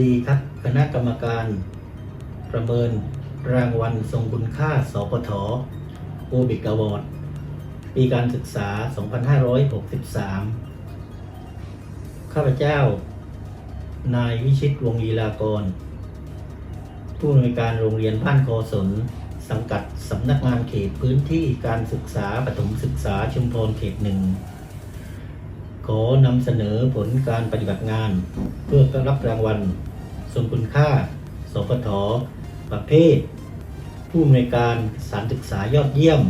ดีครับ คณะกรรมการ ประเมินรางวัลทรงคุณค่า สปทโอบิกอวอร์ดปีการศึกษา 2563 ข้าพเจ้า นายวิชิตวงศ์ลีลากร ผู้อำนวยการโรงเรียนบ้านโคสน สังกัดสำนักงานเขตพื้นที่การศึกษาปฐมศึกษาชุมพรเขตหนึ่ง ขอนำเสนอผลการปฏิบัติงาน เพื่อรับรางวัลทรงคุณค่าสปทประเภท ผู้อำนวยการสารศึกษายอดเยี่ยม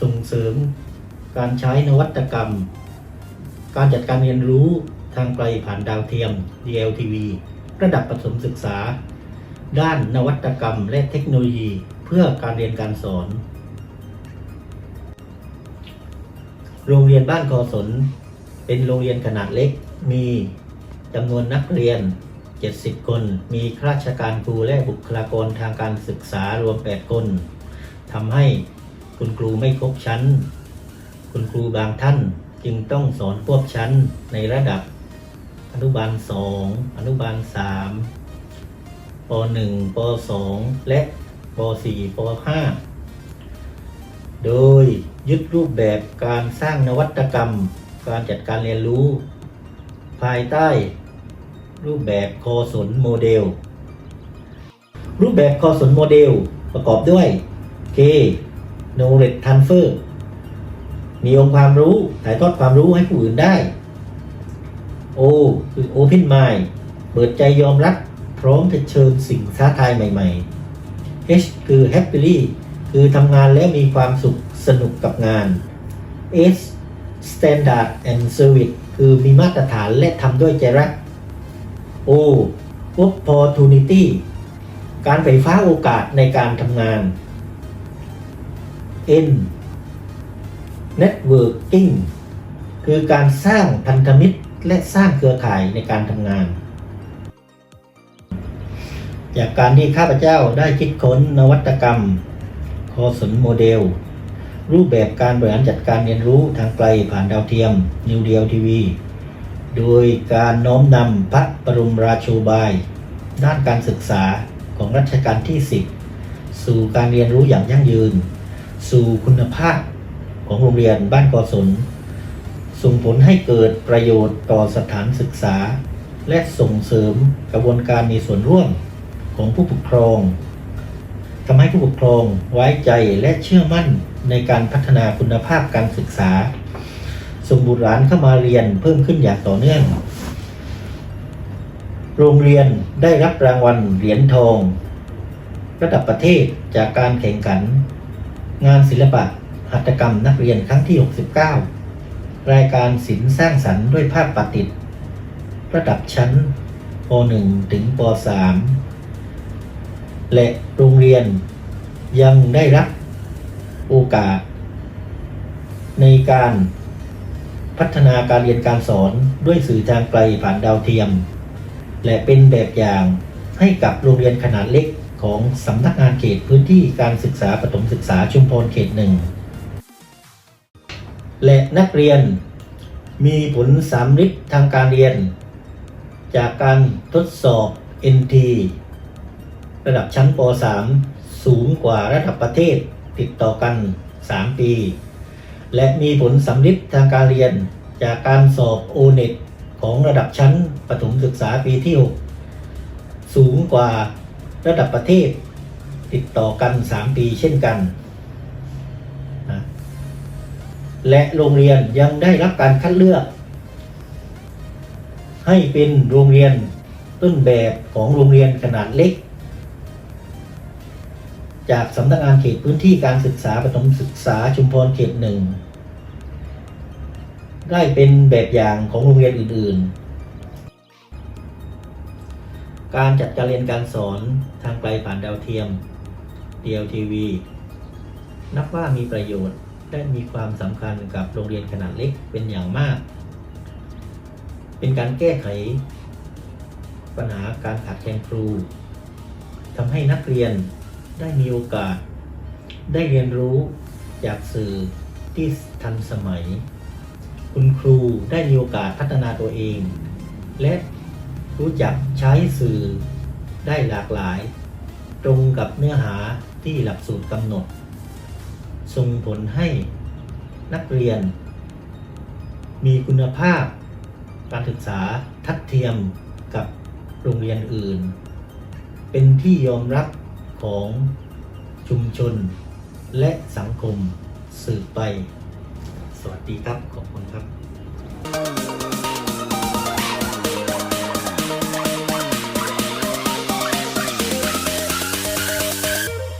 ส่งเสริมการใช้นวัตกรรม การจัดการเรียนรู้ทางไกลผ่านดาวเทียม DLTV ระดับประถมศึกษา ด้านนวัตกรรมและเทคโนโลยี เพื่อการเรียนการสอน โรงเรียนบ้านกอสน เป็นโรงเรียนขนาดเล็ก มีจำนวนนักเรียน 70 คน มีข้าราชการครูและบุคลากรทางการศึกษารวม 8 คนทำให้คุณครูไม่ครบชั้น คุณครูบางท่านจึงต้องสอนควบชั้นในระดับอนุบาล 2 อนุบาล 3ป .1 ป .2 และป .4 ป .5 โดย ยึดรูปแบบการสร้างนวัตกรรม การจัดการเรียนรู้ ภายใต้ รูปแบบคอสนโมเดล รูปแบบคอสนโมเดลประกอบด้วย K knowledge transfer มีองค์ความรู้ถ่ายทอดความรู้ให้ผู้อื่นได้ O คือ open mind เปิดใจยอมรับพร้อมจะเชิญสิ่งท้าทายใหม่ ๆ H คือ happily คือทำงานแล้วมีความสุข สนุกกับงาน S standard and service คือมีมาตรฐานและทำด้วยใจรัก O opportunity การไฟฟ้าโอกาสในการทำงาน N networking คือการสร้างพันธมิตรและสร้างเครือข่ายในการทำงาน จากการที่ข้าพเจ้าได้คิดค้นนวัตกรรมคอสนโมเดล รูปแบบการบริหารจัดการเรียนรู้ทางไกลผ่านดาวเทียมนิวเดียวทีวีโดยการน้อมนำพระบรมราโชบาย ด้านการศึกษาของรัชกาลที่ 10 สู่การเรียนรู้อย่างยั่งยืน สู่คุณภาพของโรงเรียนบ้านกอสน ส่งผลให้เกิดประโยชน์ต่อสถานศึกษา และส่งเสริมกระบวนการมีส่วนร่วมของผู้ปกครองทำให้ผู้ปกครองไว้ใจและเชื่อมั่น ในการพัฒนาคุณภาพการศึกษาส่งบุตรหลานเข้ามาเรียนเพิ่มขึ้นอย่างต่อเนื่อง โรงเรียนได้รับรางวัลเหรียญทอง ระดับประเทศจากการแข่งขัน งานศิลปะหัตถกรรมนักเรียนครั้งที่ 69 รายการศิลป์สร้างสรรค์ด้วยภาพประดิษฐ์ระดับชั้นป .1 ถึงป .3 และโรงเรียนยังได้รับ โอกาส ในการพัฒนาการเรียนการสอนด้วยสื่อทางไกลผ่านดาวเทียม และเป็นแบบอย่างให้กับโรงเรียนขนาดเล็กของสำนักงานเขตพื้นที่การศึกษาปฐมศึกษาชุมพรเขตหนึ่งและนักเรียนมีผลสามฤทธิ์ทางการเรียน จากการทดสอบ NT ระดับชั้นป .3 สูงกว่าระดับประเทศ ติดต่อกัน 3 ปี และมีผลสำลิดทางการเรียนจากการสอบ o n e t ของระดับชั้นประถมศึกษาปีที่ 6 สูงกว่าระดับประเทศ ติดต่อกัน 3 ปีเช่นกันนะและโรงเรียนยังได้รับการคัดเลือก ให้เป็นโรงเรียนต้นแบบของโรงเรียนขนาดเล็ก จากสำนักงานเขตพื้นที่การศึกษาปฐมศึกษาชุมพรเขตหนึ่งได้เป็นแบบอย่างของโรงเรียนอื่น ๆ การจัดการเรียนการสอนทางไกลผ่านดาวเทียม DLTV นับว่ามีประโยชน์และมีความสำคัญกับโรงเรียนขนาดเล็กเป็นอย่างมาก เป็นการแก้ไข ปัญหาการขาดแคลนครูทำให้นักเรียน ได้มีโอกาส ได้เรียนรู้จากสื่อที่ทันสมัย คุณครูได้มีโอกาสพัฒนาตัวเอง และรู้จักใช้สื่อได้หลากหลาย ตรงกับเนื้อหาที่หลักสูตรกำหนด ส่งผลให้นักเรียน มีคุณภาพการศึกษาทัดเทียมกับโรงเรียนอื่น เป็นที่ยอมรับ ของชุมชน และสังคมสืบไป สวัสดีครับ ขอบคุณครับ